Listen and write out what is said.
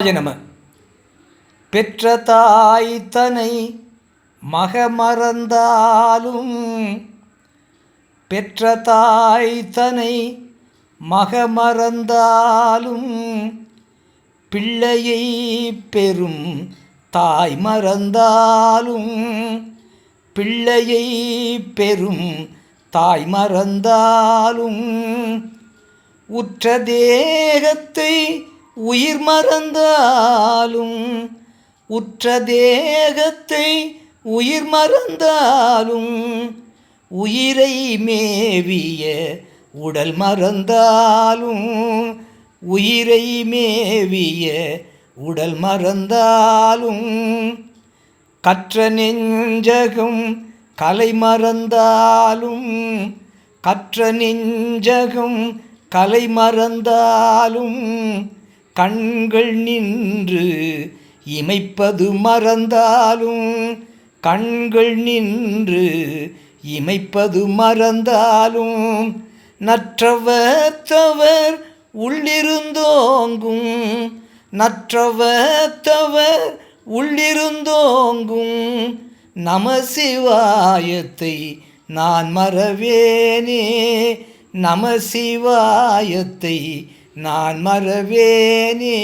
நம பெற்ற தாய் தனை மகமறந்தாலும் பெற்ற தாய் தனை மகமறந்தாலும் பிள்ளையை பெறும் தாய் மறந்தாலும் பிள்ளையை பெறும் தாய் மறந்தாலும் உற்ற தேகத்தை உயிர் மறந்தாலும் உற்ற தேகத்தை உயிர் மறந்தாலும் உயிரை மேவிய உடல் மறந்தாலும் உயிரை மேவிய உடல் மறந்தாலும் கற்ற நெஞ்சகம் கலை மறந்தாலும் கற்ற நெஞ்சகம் கலை மறந்தாலும் கண்கள் நின்று இமைப்பது மறந்தாலும் கண்கள் நின்று இமைப்பது மறந்தாலும் நற்றவத்தவர் உள்ளிருந்தோங்கும் நற்றவத்தவர் உள்ளிருந்தோங்கும் நம சிவாயத்தை நான் மறவேனே நம சிவாயத்தை நான் மறவேனே.